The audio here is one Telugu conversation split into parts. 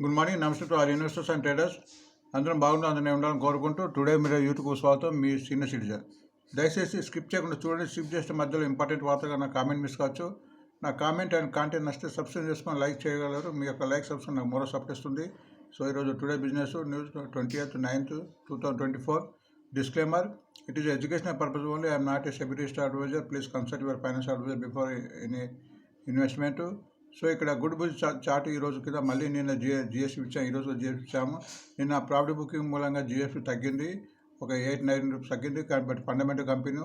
Good morning. నమస్తే to our investors and traders. అందరం బాగుండు అందరం ఉండాలని కోరుకుంటూ టుడే మీరు యూట్యూబ్ స్వాగతం మీ సీనియర్ సిటిజన్. దయచేసి స్కిప్ చేయకుండా చూడండి. స్కిప్ చేస్తే మధ్యలో ఇంపార్టెంట్ వార్తగా నా కామెంట్ మిస్ కావచ్చు. నా కామెంట్ అండ్ కాంటెంట్ నచ్చితే సబ్స్క్రైబ్ చేసుకొని లైక్ చేయగలరు. మీ యొక్క లైక్ సబ్స్క్రైబ్ నాకు మరో సపోర్ట్ ఇస్తుంది. సో ఈరోజు today business news twenty eighth ninth two thousand twenty four. Disclaimer it is educational purpose only I'm not a security adviser please consult your finance adviser before any investment so ఇక్కడ గుడ్ బుక్ చా- చార్ట్ ఈ రోజు కింద మళ్ళీ నిన్న జిఎ జిఎస్టీ ఇచ్చాము ఈరోజు జిఎస్టీ ఇచ్చాము. నిన్న ప్రాఫిట్ బుకింగ్ మూలంగా జిఎస్టీ తగ్గింది. ఒక ఎయిట్ నైన్ రూపీస్ తగ్గింది. కానీ బట్ ఫండమెంటల్ కంపెనీ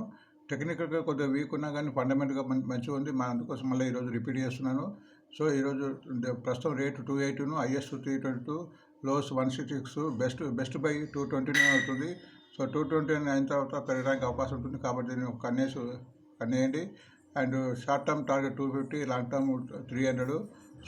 టెక్నికల్గా కొద్దిగా వీక్ ఉన్నా కానీ ఫండమెంటల్గా మంచిగా ఉంది. మా అందుకోసం మళ్ళీ ఈరోజు రిపీట్ చేస్తున్నాను. సో ఈరోజు ప్రస్తుతం rate two ఎయిట్ను highest three twenty two lows one sixty six best best buy two twenty nine అవుతుంది. సో టూ ట్వంటీ నైన్ అయిన తర్వాత పెరగడానికి అవకాశం ఉంటుంది. కాబట్టి దీన్ని ఒక కన్నేసి కన్నేయండి. And short term target two fifty long term three hundred.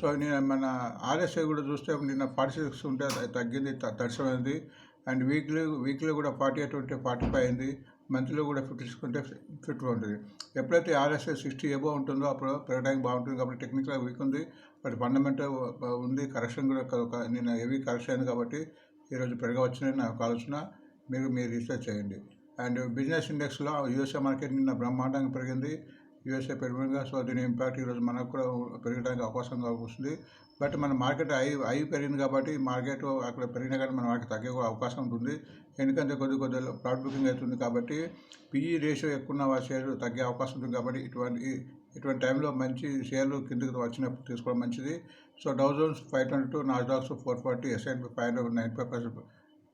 So నేను మన ఆర్ఎస్ఐ కూడా చూస్తే నిన్న ఫార్టీ సిక్స్ ఉంటే తగ్గింది దర్శనమైంది అండ్ వీక్లీ వీక్లీ కూడా ఫార్టీ ఎయిట్ ఉంటే ఫార్టీ ఫైవ్ అయింది. మంత్లీలో కూడా ఫిఫ్టీ సిక్స్ ఉంటే ఫిఫ్టీ ఉంటుంది ఎప్పుడైతే ఆర్ఎస్ఐ సిక్స్టీ ఎబో ఉంటుందో అప్పుడు పెరగడానికి బాగుంటుంది కాబట్టి టెక్నికల్ వీక్ ఉంది. బట్ ఫండమెంటల్ ఉంది. కరెక్షన్ కూడా ఒక- నిన్న హెవీ కరెక్షన్ అయింది కాబట్టి ఈరోజు పెరగవచ్చునని నాకు ఆలోచన. మీరు మీరు రీసెర్చ్ చేయండి. అండ్ బిజినెస్ ఇండెక్స్లో యూఎస్ఏ మార్కెట్ నిన్న బ్రహ్మాండంగా పెరిగింది. యూఎస్ఏ పెరిగినగా సో దీని ఇంపాక్ట్ ఈరోజు మనకు కూడా పెరగడానికి అవకాశం వస్తుంది. బట్ మన మార్కెట్ ఐ ఐ పెరిగింది కాబట్టి మార్కెట్ అక్కడ పెరిగినా కానీ మన మార్కెట్ తగ్గే అవకాశం ఉంటుంది. ఎందుకంటే కొద్ది కొద్ది ప్రాఫిట్ బుకింగ్ అవుతుంది కాబట్టి పిఈ రేషియో ఎక్కువ ఉన్న షేర్ తగ్గే అవకాశం ఉంటుంది కాబట్టి ఇటువంటి ఇటువంటి టైంలో మంచి షేర్లు కిందకి వచ్చినప్పుడు తీసుకోవడం మంచిది. So Dow Jones five twenty two Nasdaq's four forty S&P five hundred nine five percent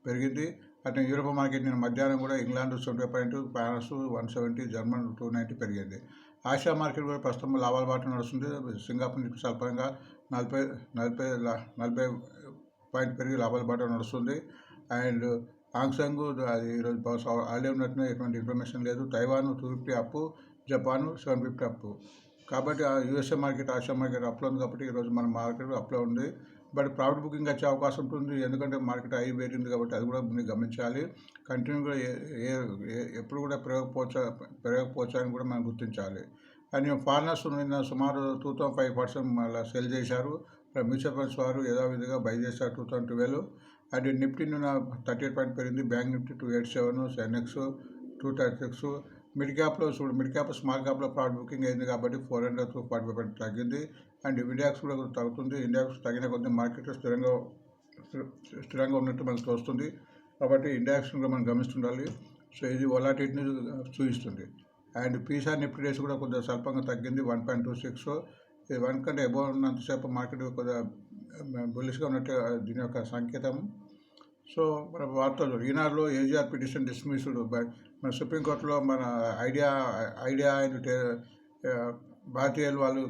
పెరిగింది. అట్లా యూరోప్ మార్కెట్ నేను మధ్యాహ్నం కూడా England seventy point France one seventy German two ninety పెరిగింది. ఆసియా మార్కెట్ కూడా ప్రస్తుతం లాభాల బాట నడుస్తుంది. సింగపూర్ నుంచి స్వల్పంగా నలభై నలభై నలభై పాయింట్ పెరిగి లాభాల బాట నడుస్తుంది. అండ్ ఆంగ్సాంగ్ అది ఈరోజు ఆల్రెడీ ఆలే ఎటువంటి ఇన్ఫర్మేషన్ లేదు. తైవాన్ టూ ఫిఫ్టీ అప్పు జపాన్ సెవెన్ ఫిఫ్టీ అప్పు కాబట్టి ఆ యూఎస్ఏ మార్కెట్ ఆసియా మార్కెట్ అప్లో ఉంది కాబట్టి ఈరోజు మన మార్కెట్ అప్లో ఉంది. బట్ ప్రాఫిట్ బుకింగ్ వచ్చే అవకాశం ఉంటుంది. ఎందుకంటే మార్కెట్ హై పెరిగింది కాబట్టి అది కూడా మీరు గమనించాలి. కంటిన్యూగా ఏ ఏ- ఎప్పుడు కూడా పెరగకపోవచ్చా పెరగకపోవచ్చా అని కూడా మనం గుర్తించాలి. అండ్ ఫారినర్స్ నిన్న సుమారు టూ థౌసండ్ ఫైవ్ పర్సెంట్ మళ్ళీ సెల్ చేశారు. మ్యూచువల్ ఫండ్స్ వారు యథావిధిగా బై చేశారు two thousand twelve. And Nifty నిన్న థర్టీ ఎయిట్ పాయింట్ పెరిగింది. Bank Nifty two eight seven Sensex two thirty six. Mid క్యాప్లో చూడు మిడ్ క్యాప్ స్మాల్ క్యాప్లో ప్రాఫిట్ బుకింగ్ అయింది కాబట్టి four hundred two forty five తగ్గింది. అండ్ ఇండియాక్స్ కూడా తగ్గుతుంది. ఇండియాక్స్ తగిన కొద్ది మార్కెట్లో స్థిరంగా స్థిరంగా ఉన్నట్టు మనకు తోస్తుంది. కాబట్టి ఇండియాక్స్ కూడా మనం గమనిస్తుండాలి. సో ఇది వొలాటిటీని చూపిస్తుంది అండ్ పీసా నిఫ్టీ డేస్ కూడా కొద్దిగా స్వల్పంగా తగ్గింది. One point two six. ఇది వన్ కంటే అబౌవ్ ఉన్నంతసేపు మార్కెట్ కొద్దిగా బులిష్గా ఉన్నట్టు దీని యొక్క సంకేతం. సో మన వార్తలు ఈనాడులో ఏజీఆర్ పిటిషన్ డిస్మిస్డ్ బై మన సుప్రీంకోర్టులో మన ఐడియా ఐడియా అండ్ భారతీయులు వాళ్ళు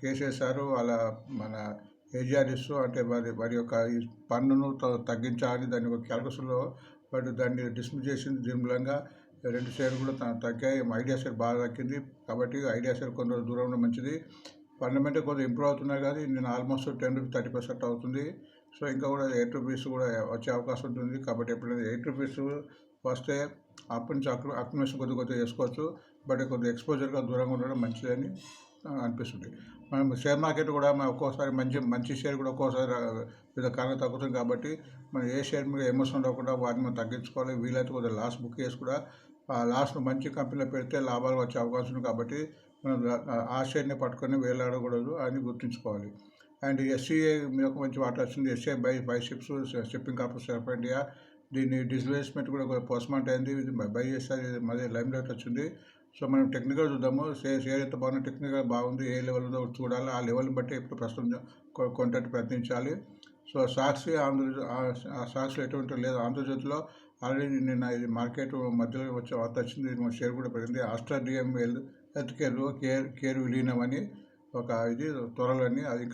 కేసు వేశారు. వాళ్ళ మన ఏజీఆర్ ఏజీఆర్ఎస్ అంటే వారి వారి యొక్క ఈ పన్నును త- తగ్గించాలి. దాని ఒక క్యాల్కులేషన్లో బట్ దాన్ని డిస్మిస్ చేసింది దీని మూలంగా రెండు షేర్లు కూడా తగ్గాయి. ఐడియా షేర్ బాగా తగ్గింది. కాబట్టి ఐడియా షేర్ కొన్ని రోజులు దూరం ఉండడం మంచిది. ఫండమెంటల్ కొద్దిగా ఇంప్రూవ్ అవుతున్నాయి కానీ నేను almost ten rupee thirty percent అవుతుంది. సో ఇంకా కూడా ఎయిట్ రూపీస్ కూడా వచ్చే అవకాశం ఉంటుంది. కాబట్టి ఎప్పుడైనా ఎయిట్ రూపీస్ వస్తే అప్పటి నుంచి అక్ అక్యుమేషన్ కొద్ది కొద్దిగా చేసుకోవచ్చు. బట్ కొద్దిగా ఎక్స్పోజర్గా దూరంగా ఉండడం మంచిదని అనిపిస్తుంది. మనం షేర్ మార్కెట్ కూడా మనం ఒక్కోసారి మంచి మంచి షేర్ కూడా ఒక్కోసారి వివిధ కారణం తగ్గుతుంది కాబట్టి మనం ఏ షేర్ మీద ఎమోషన్ ఉండకుండా వాటిని మనం తగ్గించుకోవాలి. వీలైతే కొద్దిగా లాస్ బుక్ చేసి కూడా ఆ లాస్ను మంచి కంపెనీలో పెడితే లాభాలు వచ్చే అవకాశం ఉంది కాబట్టి మనం ఆ షేర్ని పట్టుకొని వేలాడకూడదు అని గుర్తుంచుకోవాలి. అండ్ ఎస్సీఏ మీద ఒక మంచి వాటర్ వచ్చింది. SA buy buy ships shipping corporation of India దీని డిస్ప్లేస్మెంట్ కూడా పోస్ట్మార్ట్ అయింది. బై చేస్తారు మళ్ళీ లైమ్ లైట్ వచ్చింది. సో మనం టెక్నికల్ చూద్దాము. షేర్ షేర్ ఎంత బాగున్నా టెక్నికల్ బాగుంది ఏ లెవెల్ ఉందో చూడాలి. ఆ లెవెల్ని బట్టి ఇప్పుడు ప్రస్తుతం కొ- ప్రయత్నించాలి. సో సాక్షి ఆంధ్ర సాక్షులు ఎటువంటి లేదు. ఆంధ్రజ్యోతిలో ఆల్రెడీ నిన్న ఇది మార్కెట్ మధ్యలో వచ్చే వార్త వచ్చింది. షేర్ కూడా పెరిగింది. Aster DM health health care care care విలీనం అని. ఒక ఇది త్వరలోని అది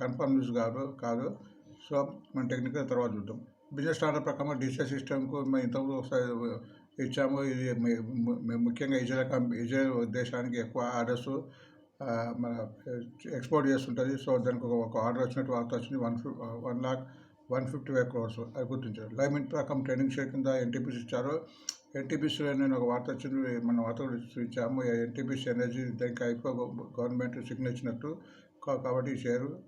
కన్ఫర్మ్ న్యూస్ కాదు కాదు. సో మన టెక్నికల్ తర్వాత చూద్దాం. బిజినెస్ స్టాండర్డ్ ప్రకారం డిజిటల్ సిస్టమ్కు మేము ఇంతకుముందు ఒకసారి ఇచ్చాము. ఇది మేము ముఖ్యంగా ఇజ్రాయల్ కంపెనీ ఇజ్రాయల్ దేశానికి ఎక్కువ ఆర్డర్స్ మన ఎక్స్పోర్ట్ చేస్తుంటుంది. సో దానికి ఒక- ఆర్డర్ వచ్చినట్టు వార్త వచ్చింది. One one lakh one fifty five crores అది గుర్తించారు. లైమిన్ ప్రకారం ట్రైనింగ్ షేర్ కింద ఎన్టీపీస్ ఇచ్చారు. ఎన్టీపీసీలో నేను ఒక వార్త వచ్చింది మన వార్తలు చూపించాము. ఇచ్చాము ఎన్టీపీసీ ఎనర్జీ దానికి అయిపో గవర్నమెంట్ సిగ్నల్ ఇచ్చినట్టు కాబట్టి ఈ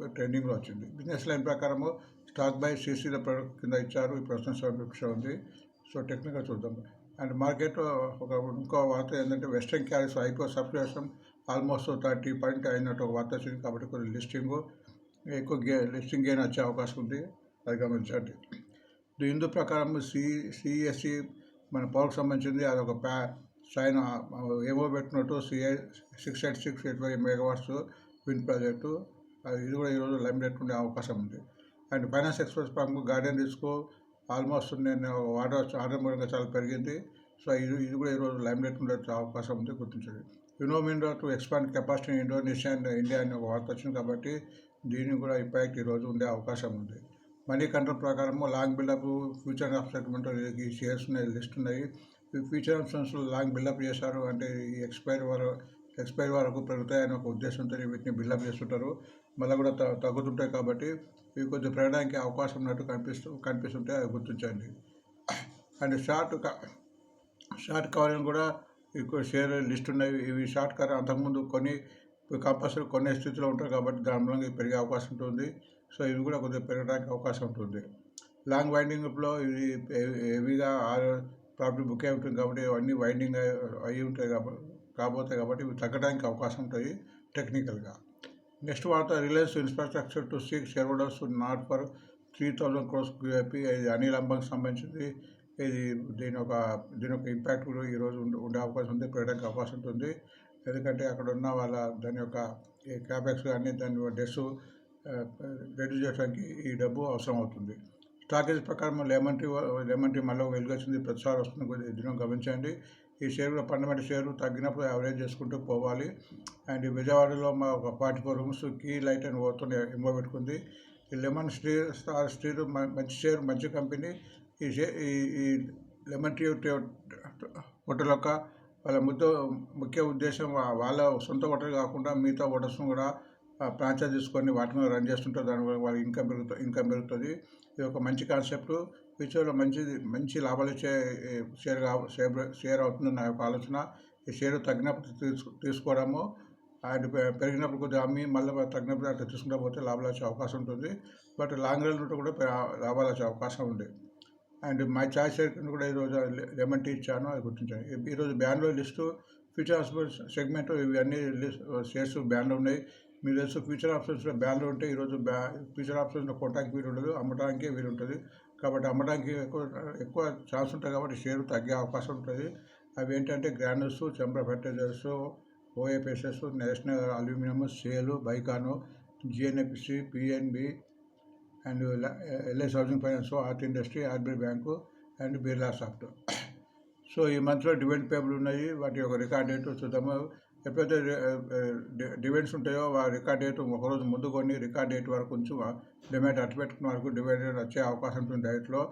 ట్రెండింగ్లో వచ్చింది. బిజినెస్ లైన్ ప్రకారము స్టాక్ బై సీసీల ప్రొడక్ట్ కింద ఇచ్చారు. ఈ ప్రస్తుతం సమీక్ష ఉంది. సో టెక్నికల్ చూద్దాం. అండ్ మార్కెట్ ఒక ఇంకో వార్త ఏంటంటే Western Carriers IPO subscription almost thirty point అయినట్టు ఒక వార్త వచ్చింది. కాబట్టి కొన్ని లిస్టింగ్ ఎక్కువ గే లిస్టింగ్ గేన్ వచ్చే అవకాశం ఉంది. అది గమనించండి. హిందూ ప్రకారం సి సిఎస్సి మన పవర్కి సంబంధించింది అది ఒక ప్యా సైన్ ఏమో పెట్టినట్టు CI six eight six eight five megawatts wind project. ఇది కూడా ఈరోజు లైమ్ రేట్ ఉండే అవకాశం ఉంది. అండ్ ఫైనాన్స్ ఎక్స్ప్రెస్ ప్రకారం గార్డెన్ రిస్క్ ఆల్మోస్ట్ నేను వాటర్ ఆర్డర్ చాలా పెరిగింది. సో ఇది ఇది కూడా ఈరోజు లైమ్ రేట్ ఉండే అవకాశం ఉంది గుర్తించండి. Uno Minda to expand capacity Indonesia and India అనే ఒక వార్త వచ్చింది కాబట్టి దీనికి కూడా ఇంపాక్ట్ ఈరోజు ఉండే అవకాశం ఉంది. మనీ కంట్రోల్ ప్రకారము long buildup future of segment ఈ షేర్స్ ఉన్నాయి లిస్ట్ ఉన్నాయి. ఈ ఫ్యూచర్ ఆప్షన్స్ లాంగ్ బిల్డప్ చేశారు అంటే ఈ ఎక్స్పైర్ వరకు ఎక్స్పైర్ వరకు పెరుగుతాయని ఒక ఉద్దేశంతో వీటిని బిల్డప్ చేస్తుంటారు. మళ్ళీ కూడా తగ్గుతుంటాయి కాబట్టి ఇవి కొంచెం పెరగడానికి అవకాశం ఉన్నట్టు కనిపిస్తూ కనిపిస్తుంటే అది గుర్తించండి. అండ్ షార్ట్ క- షార్ట్ కవరింగ్ కూడా ఎక్కువ షేర్ లిస్ట్ ఉన్నాయి. ఇవి షార్ట్ కవర్ అంతకుముందు కొన్ని కంపల్సరీ కొనే స్థితిలో ఉంటారు కాబట్టి దాని మూలంగా పెరిగే అవకాశం ఉంటుంది. సో ఇవి కూడా కొద్దిగా పెరగడానికి అవకాశం ఉంటుంది. లాంగ్ వైండింగ్లో ఇది హెవీగా ప్రాపర్టీ బుక్ అయి ఉంటుంది కాబట్టి అన్నీ వైండింగ్ అయి ఉంటాయి కాబట్టి కాబోతాయి కాబట్టి ఇవి తగ్గడానికి అవకాశం ఉంటుంది టెక్నికల్గా నెక్స్ట్ వార్త Reliance Infrastructure to seek shareholders nod for three thousand crores QIP ఇది అనిల్ అంబానికి సంబంధించింది. ఇది దీని ఒక దీని యొక్క ఇంపాక్ట్ కూడా ఈరోజు ఉండే ఉండే అవకాశం ఉంది పెరగడానికి అవకాశం ఉంటుంది. ఎందుకంటే అక్కడ ఉన్న వాళ్ళ దాని యొక్క క్యాపెక్స్ కానీ దాని డెస్ రెడ్యూస్ చేయడానికి ఈ డబ్బు అవసరం అవుతుంది. స్టాకేజ్ ప్రకారం లెమన్ టీ లెమన్ టీ మళ్ళీ వెలుగొచ్చింది. ప్రతిసారి వస్తుంది. కొద్దిగా దినం గమనించండి. ఈ షేర్లో కూడా షేర్లు షేర్ తగ్గినప్పుడు యావరేజ్ చేసుకుంటూ పోవాలి. అండ్ ఈ విజయవాడలో మా ఒక forty four rooms key light అని పోతుంది ఎంబో పెట్టుకుంది. ఈ లెమన్ స్టీ స్టార్ స్టీల్ మంచి షేర్ మంచి కంపెనీ. ఈ షే ఈ ఈ లెమన్ టీ హోటల్ యొక్క వాళ్ళ ముద్ద ముఖ్య ఉద్దేశం వాళ్ళ సొంత హోటల్ కాకుండా మిగతా హోటల్స్ను కూడా ఫ్రాంచైజ్ తీసుకొని వాటి మీద రన్ చేస్తుంటారు దానివల్ల వాళ్ళ ఇన్కమ్ పెరుగుతుంది ఇన్కమ్ పెరుగుతుంది. ఇది ఒక మంచి కాన్సెప్ట్ ఫ్యూచర్లో మంచి మంచి లాభాలు ఇచ్చే షేర్ కా- షేర్ షేర్ అవుతుంది నా యొక్క ఆలోచన. ఈ షేర్ తగ్గినప్పుడు తీసు తీసుకోవడము. అండ్ పె- పెరిగినప్పుడు కొద్దిగా అమ్మి మళ్ళీ తగ్గినప్పుడు అట్లా తీసుకుంటా పోతే లాభాలు వచ్చే అవకాశం ఉంటుంది. బట్ లాంగ్ రన్ ఉంటే కూడా లాభాలు వచ్చే అవకాశం ఉంది. అండ్ మై చాయిస్ షేర్ కింద కూడా ఈరోజు లెమన్ టీ ఇచ్చాను అది గుర్తించాను. ఈరోజు బ్యాన్లో లిస్టు ఫ్యూచర్ సెగ్మెంట్ ఇవన్నీ లిస్ట్ షేర్స్ బ్యాన్లో ఉన్నాయి. మీరు తెలుసు ఫ్యూచర్ ఆప్షన్స్లో బ్యాన్లు ఉంటే ఈరోజు బ్యా ఫ్యూచర్ ఆప్షన్స్లో కొనడానికి వీలు ఉండదు అమ్మడానికి వీలు ఉంటుంది. కాబట్టి అమ్మడానికి ఎక్కువ ఎక్కువ ఛాన్స్ ఉంటుంది కాబట్టి షేర్ తగ్గే అవకాశం ఉంటుంది. అవి ఏంటంటే గ్రానర్స్ చెంబర్ ఫెర్టైజర్స్ ఓఏపిఎస్ఎస్ National Aluminium SAIL Biocon GNFC PNB and LS housing finance art industry RBI bank and Birla soft so ఈ మంత్లో డివెండ్ పేబుల్ ఉన్నాయి. వాటి యొక్క రికార్డ్ ఏంటో చూద్దాము. ఎప్పుడైతే డివెండ్స్ ఉంటాయో ఆ రికార్డ్ డేట్ ఒకరోజు ముందు కొన్ని రికార్డ్ డేట్ వరకు కొంచెం డిమాండ్ అట్టు పెట్టుకున్న వరకు డివైడెడ్ వచ్చే అవకాశం ఉంటుంది డైట్లో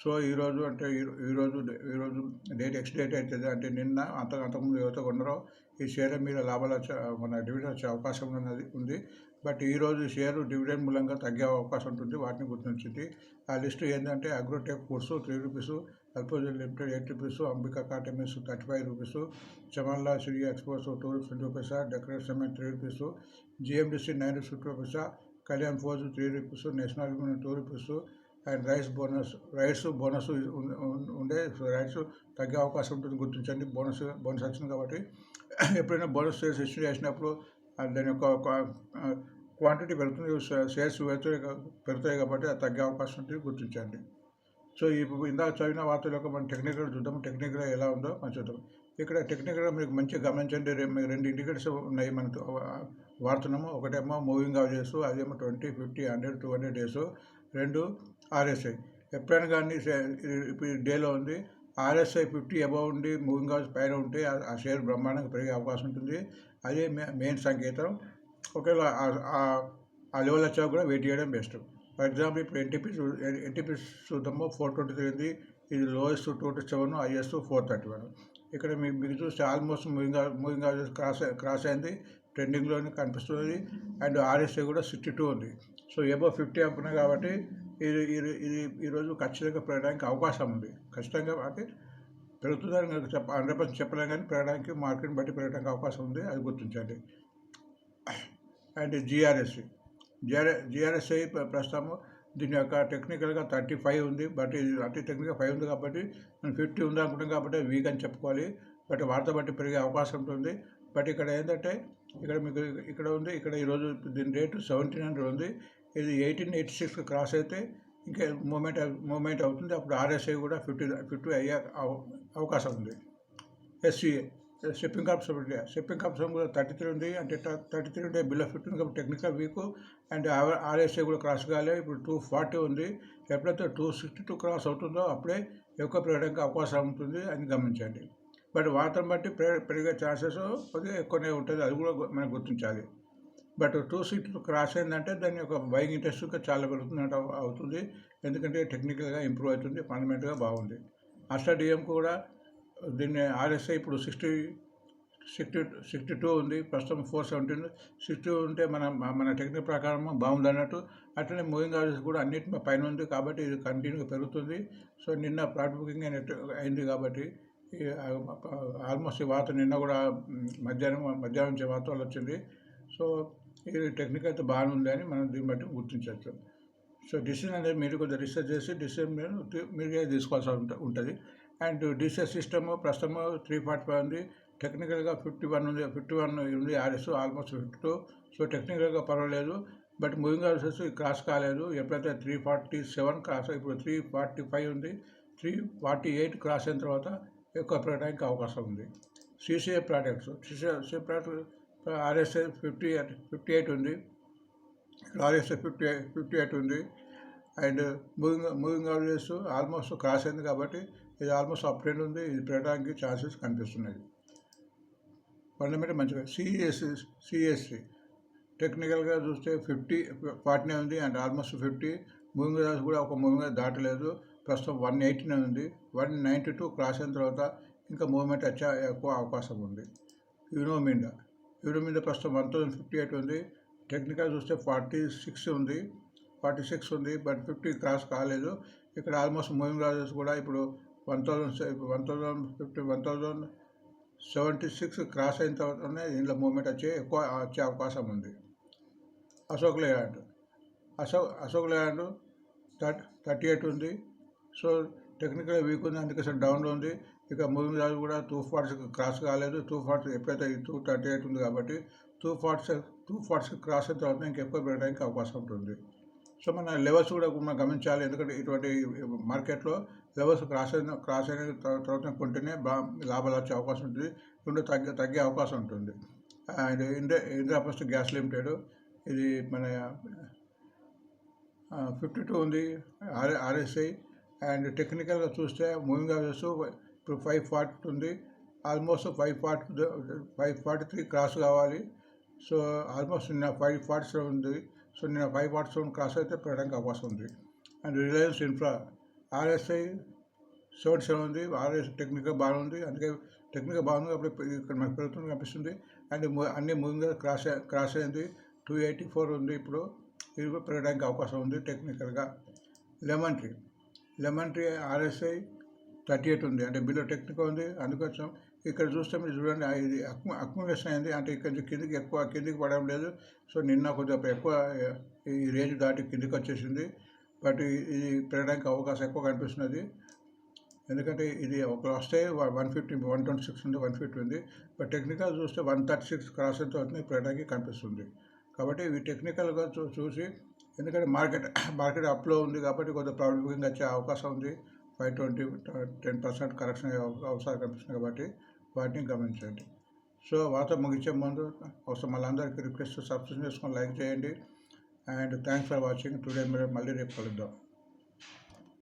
సో ఈరోజు అంటే ఈ- ఈరోజు ఈరోజు డేట్ ఎక్స్ డేట్ అవుతుంది అంటే నిన్న అంత అంతకుముందు ఎవరితో కొన్నారో ఈ షేర్ మీద లాభాలు వచ్చే మన డివిడెండ్ వచ్చే అవకాశం ఉన్నది ఉంది. బట్ ఈరోజు షేరు డివిడెండ్ మూలంగా తగ్గే అవకాశం ఉంటుంది వాటిని గుర్తించింది. ఆ లిస్టు ఏంటంటే అగ్రోటెక్ కోర్సు త్రీ రూపీస్ అల్పోజల్ లిమిటెడ్ ఎయిట్ రూపీస్ అంబికా కాటమిన్స్ thirty five rupees చమన్లా Shri exports two fifty rupees decorate cement three rupees GMDC nine fifty rupees Kalyan forge three rupees national two rupees and rights bonus rights bonus ఉండే రైస్ తగ్గే అవకాశం ఉంటుంది గుర్తించండి బోనస్ బోనస్ వచ్చింది కాబట్టి. ఎప్పుడైనా బోనస్ షేర్స్ ఇష్యూ చేసినప్పుడు దాని యొక్క క్వాంటిటీ పెరుగుతుంది షేర్స్ పెరుగుతాయి పెరుగుతాయి కాబట్టి అది తగ్గే అవకాశం ఉంటుంది గుర్తించండి. సో ఇప్పుడు ఇందాక చదివిన వార్తలకు మనం టెక్నికల్ చూద్దాం. టెక్నికల్ ఎలా ఉందో మనం చూద్దాం. ఇక్కడ టెక్నికల్గా మీకు మంచిగా గమనించండి. రెండు ఇండికేటర్స్ ఉన్నాయి మనకు. వాడుతున్నాము. ఒకటేమో మూవింగ్ అవజెస్ అదేమో twenty fifty hundred two hundred days రెండు ఆర్ఎస్ఐ ఎప్పుడైనా కానీ ఇప్పుడు డేలో ఉంది. ఆర్ఎస్ఐ ఫిఫ్టీ అబౌవ్ ఉండి మూవింగ్ అవర్స్ పైన ఉంటే ఆ- షేర్ బ్రహ్మాండంగా పెరిగే అవకాశం ఉంటుంది. అదే మెయిన్ సంకేతం. ఒకవేళ ఆ- ఆ లెవెల్ వచ్చాక కూడా వెయిట్ చేయడం బెస్ట్ ఫర్ ఎగ్జాంపుల్ ఇప్పుడు ఎన్టీపీ ఎన్టీపీ చూద్దాము ఫోర్ ట్వంటీ త్రీ ఉంది. ఇది lowest two two seven highest four thirty one ఇక్కడ మీకు మీకు చూస్తే almost moving moving cross cross అయింది. ట్రెండింగ్లోనే కనిపిస్తుంది అండ్ ఆర్ఎస్ఐ కూడా సిక్స్టీ టూ ఉంది. సో ఎబో ఫిఫ్టీ అనుకున్నాయి కాబట్టి ఇది ఇది ఇది ఈరోజు ఖచ్చితంగా పెరగడానికి అవకాశం ఉంది. ఖచ్చితంగా అంటే పెరుగుతుందని చెప్ప హండ్రెడ్ పర్సెంట్ చెప్పలేం కానీ పెరగడానికి మార్కెట్ని బట్టి పెరగడానికి అవకాశం ఉంది. అది గుర్తించండి. అండ్ జిఆర్ఎస్సి జిఆర్ జిఆర్ఎస్ఐ ప్రస్తుతము దీని యొక్క టెక్నికల్గా థర్టీ ఫైవ్ ఉంది. బట్ ఇది అతి టెక్నికల్ ఫైవ్ ఉంది కాబట్టి మనం ఫిఫ్టీ ఉంది అనుకుంటాం కాబట్టి వీక్ అని చెప్పుకోవాలి. బట్ వార్త బట్టి పెరిగే అవకాశం ఉంటుంది. బట్ ఇక్కడ ఏంటంటే ఇక్కడ మీకు ఇక్కడ ఉంది. ఇక్కడ ఈరోజు దీని రేటు సెవెంటీన్ హండ్రెడ్ ఉంది. ఇది ఎయిటీన్ ఎయిటీ సిక్స్ క్రాస్ అయితే ఇంకా మూమెంట్ మూమెంట్ అవుతుంది. అప్పుడు ఆర్ఎస్ఐ కూడా ఫిఫ్టీ ఫిఫ్టీ అయ్యే అవ- అవకాశం ఉంది. SCA shipping corps shipping option కూడా థర్టీ త్రీ ఉంది. అంటే థర్టీ త్రీ ఉండే బిల్ ఆఫ్ కాబట్టి టెక్నికల్ వీక్ అండ్ ఆర్ఎస్ఐ కూడా క్రాస్ కాలే. ఇప్పుడు టూ ఫార్టీ ఉంది. ఎప్పుడైతే టూ సిక్స్టీ టూ క్రాస్ అవుతుందో అప్పుడే ఎక్కువ పెరగడానికి అవకాశం ఉంటుంది అని గమనించండి. బట్ వాతావరణం బట్టి పెరిగే ఛాన్సెస్ కొద్దిగా ఎక్కువనే ఉంటుంది. అది కూడా మనం గుర్తించాలి. బట్ టూ సిక్స్ క్రాస్ అయిందంటే దాని యొక్క బయింగ్ ఇంట్రెస్ట్ ఇంకా చాలా పెరుగుతున్నట్టు అవుతుంది. ఎందుకంటే టెక్నికల్గా ఇంప్రూవ్ అవుతుంది. ఫండమెంటల్గా బాగుంది. అస్టా డిఎం కూడా దీన్ని ఆర్ఎస్ఐ ఇప్పుడు సిక్స్టీ సిక్స్టీ సిక్స్టీ టూ ఉంది ప్రస్తుతం ఫోర్ సెవెంటీ సిక్స్టీ ఉంటే మన మన టెక్నిక్ ప్రకారం బాగుంది అన్నట్టు. అట్లనే మూవింగ్ ఆర్డర్స్ కూడా అన్నిటి పైన ఉంది కాబట్టి ఇది కంటిన్యూగా పెరుగుతుంది. సో నిన్న ప్లాట్ బుకింగ్ అయినట్టు అయింది కాబట్టి ఆల్మోస్ట్ ఈ వార్త నిన్న కూడా మధ్యాహ్నం మధ్యాహ్నం నుంచి వార్త వచ్చింది. సో ఇది టెక్నిక్ అయితే బాగానే ఉంది అని మనం దీన్ని బట్టి గుర్తించవచ్చు. సో డిసిజన్ అనేది మీరు కొద్దిగా రీసెర్చ్ చేసి డిసిజన్ మీరు తీ- మీరే తీసుకోవాల్సి ఉంటుంది. అండ్ డిసిఎస్ సిస్టమ్ ప్రస్తుతం త్రీ ఫార్టీ ఫైవ్ ఉంది. టెక్నికల్గా ఫిఫ్టీ వన్ ఉంది. ఫిఫ్టీ వన్ ఉంది. RS almost fifty two so టెక్నికల్గా పర్వాలేదు. బట్ మూవింగ్ ఆర్సెస్ క్రాస్ కాలేదు. ఎప్పుడైతే త్రీ ఫార్టీ సెవెన్ క్రాస్ ఇప్పుడు త్రీ ఫార్టీ ఫైవ్ ఉంది. త్రీ ఫార్టీ ఎయిట్ క్రాస్ అయిన తర్వాత ఎక్కువ పెరగడానికి అవకాశం ఉంది. CCA products CCI product RSI fifty eight fifty eight ఉంది. ఆర్ఎస్ఏ ఫిఫ్టీ ఫిఫ్టీ ఎయిట్ ఉంది. And moving moving RS almost cross అయింది కాబట్టి ఇది ఆల్మోస్ట్ అప్ ట్రెండ్ ఉంది. ఇది పెరగడానికి ఛాన్సెస్ కనిపిస్తున్నాయి. ఫండమెంటల్ మంచిగా సిఎస్సి సిఎస్సి. టెక్నికల్గా చూస్తే ఫిఫ్టీ ఫార్టీనే ఉంది and almost fifty. Moving average కూడా ఒక మూవింగ్ దాటలేదు. ప్రస్తుతం వన్ ఎయిటీనే ఉంది. వన్ నైంటీ టూ క్రాస్ అయిన తర్వాత ఇంకా మూవ్మెంట్ వచ్చే ఎక్కువ అవకాశం ఉంది. యూనో మీద యూనో మీద ప్రస్తుతం వన్ థౌజండ్ ఫిఫ్టీ ఎయిట్ ఉంది. టెక్నికల్ చూస్తే ఫార్టీ సిక్స్ ఉంది. ఫార్టీ సిక్స్ ఉంది బట్ ఫిఫ్టీ క్రాస్ కాలేదు. ఇక్కడ ఆల్మోస్ట్ మూవింగ్ రాజెస్ కూడా ఇప్పుడు one thousand one thousand fifty one thousand seventy six cross అయిన తర్వాతనే దీంట్లో మూమెంట్ వచ్చే ఎక్కువ వచ్చే అవకాశం ఉంది. అశోక్ లేయాండ్ అశోక్ అశోక్ లేయాండ్ థర్ట్ థర్టీ ఎయిట్ ఉంది. సో టెక్నికల్ వీక్ ఉంది. అందుకే డౌన్లో ఉంది. ఇక మూవింగ్ రాజు కూడా టూ ఫార్ట్స్ క్రాస్ కాలేదు. టూ ఫార్ట్స్ ఎప్పుడైతే టూ థర్టీ ఎయిట్ ఉంది కాబట్టి two forty two forty cross అయిన తర్వాత ఇంకా ఎక్కువ పెరగడానికి అవకాశం ఉంటుంది. సో మన లెవెల్స్ కూడా మనం గమనించాలి. ఎందుకంటే ఇటువంటి మార్కెట్లో లెవెల్స్ క్రాస్ అయిన క్రాస్ అయిన తర్వాత కొంటేనే బా లాభాలు వచ్చే అవకాశం ఉంటుంది. రెండు తగ్గే తగ్గే అవకాశం ఉంటుంది. And India India first gas limited. ఇది మన ఫిఫ్టీ టూ ఉంది. R RSI. అండ్ టెక్నికల్గా చూస్తే మూవింగ్ అవర్స్ ఇప్పుడు ఫైవ్ ఫార్టీ ఉంది. Almost five forty five forty three cross కావాలి. సో ఆల్మోస్ట్ నిన్న ఫైవ్ ఫార్టీ సెవెన్ ఉంది. సో నిన్న ఫైవ్ ఫార్టీ సెవెన్ క్రాస్ అయితే పెట్టడానికి అవకాశం ఉంది. And Reliance Infra RSI seventy seven ఉంది ఆర్ఎస్ టెక్నికల్ బాగుంది అందుకే టెక్నికల్ బాగుంది అప్పుడు ఇక్కడ మనకు పెరుగుతుంది కనిపిస్తుంది. అండ్ అన్ని ముందుగా క్రాస్ క్రాస్ అయింది. టూ ఎయిటీ ఫోర్ ఉంది ఇప్పుడు. ఇది కూడా పెరగడానికి అవకాశం ఉంది టెక్నికల్గా. Lemon tree lemon tree RSI thirty eight ఉంది. అంటే బిలో టెక్నిక్ ఉంది. అందుకోసం ఇక్కడ చూస్తే మీరు చూడండి ఇది అక్ము అయింది. అంటే ఇక్కడ కిందికి ఎక్కువ కిందికి పడడం లేదు. సో నిన్న కొద్దిగా ఎక్కువ ఈ రేంజ్ దాటి కిందికి వచ్చేసింది. బట్ ఇది పెరగడానికి అవకాశం ఎక్కువ కనిపిస్తున్నది. ఎందుకంటే ఇది ఒక వస్తే one fifty one twenty six ఉంది వన్ ఫిఫ్టీ ఉంది. బట్ టెక్నికల్ చూస్తే వన్ థర్టీ సిక్స్ క్రాస్ ఎంత అవుతుంది పెరగడానికి కనిపిస్తుంది. కాబట్టి ఇవి టెక్నికల్గా చూ చూసి ఎందుకంటే మార్కెట్ మార్కెట్ అప్లో ఉంది కాబట్టి కొంత ప్రాఫిట్ బుకింగ్ వచ్చే అవకాశం ఉంది. Five twenty ten percent correction అవసరం కనిపిస్తుంది కాబట్టి వాటిని గమనించండి. సో వార్త ముగించే ముందు అవసరం మళ్ళీ అందరికీ రిక్వెస్ట్ సబ్స్క్రైబ్ చేసుకొని లైక్ చేయండి. And thanks for watching. Today మళ్ళీ రేపు కలుద్దాం.